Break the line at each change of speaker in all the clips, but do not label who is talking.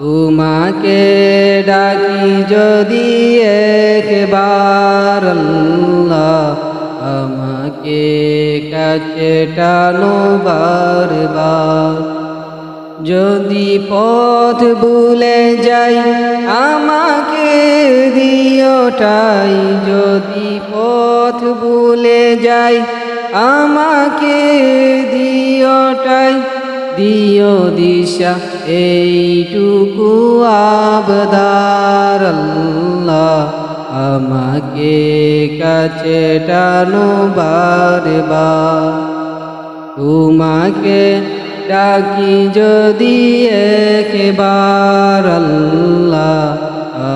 তোমাকে ডাকি যদি একবার আমাকে কাছে টানো বারবার। যদি পথ ভুলে যাই, আমাকে দিওটাই যদি পথ ভুলে যাই, আমাকে দিওটাই দিও দিশা, এইটুকু আবদার আমাকে কাছে টানো বারবার তোমাকে ডাকি যদি একবার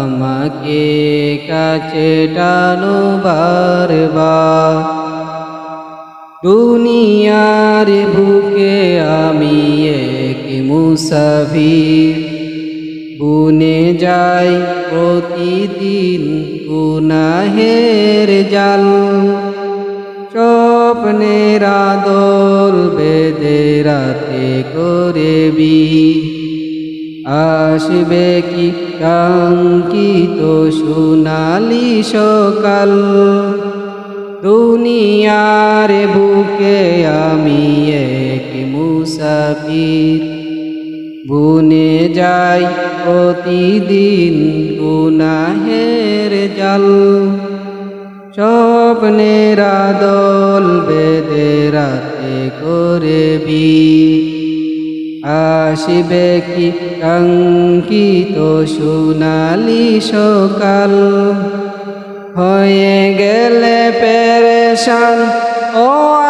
আমাকে কাছে টানো বারবার দুনিয়ার বুকে আমি এক মুসাফির। বুনে যাই প্রতিদিন গুনাহের জাল। স্বপ্নের আদর বেদে রাতে করে বি আসবে কি কাঙ্কিত সোনালি সকাল? দুনিয়ার বুকে আমি এক মুসাফির। বুনে যাই প্রতিদিন গুনাহের জাল। স্বপ্নের দল বেদে রাতে করে বি। আসিবে কি কাঙ্কিত সোনালি সকাল? হয়ে গেলে পেরেশান, ও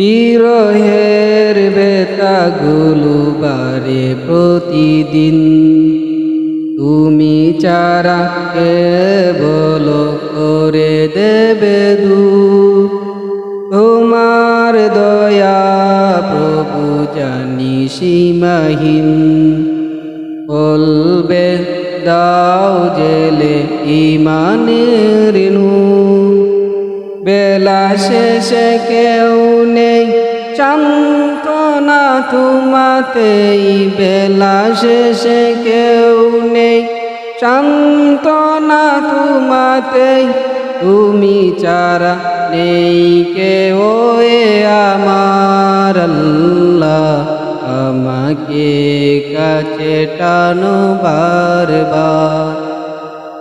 বিরহের বেতাগুলো বারে প্রতিদিন। তুমি চারা কে বলো করে দেবে দু তোমার দয়া প্রভু জানি সীমাহীন। বলবে, দাও জেলে ইমানের নূর। বেলা শেষে কেউ নেই। চান্তনা তোমাতেই বেলা শেষে কেউ নেই। চান্তনা তোমাতেই তুমি চারা নেই। কেউ এ আমার আমাকে কাছে টানো বারবার।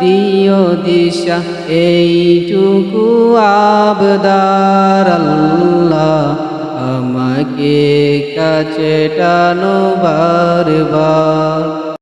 দিও দিশা এইটুকু আবদার আল্লাহ আমাকে কাছে টানো বারবার।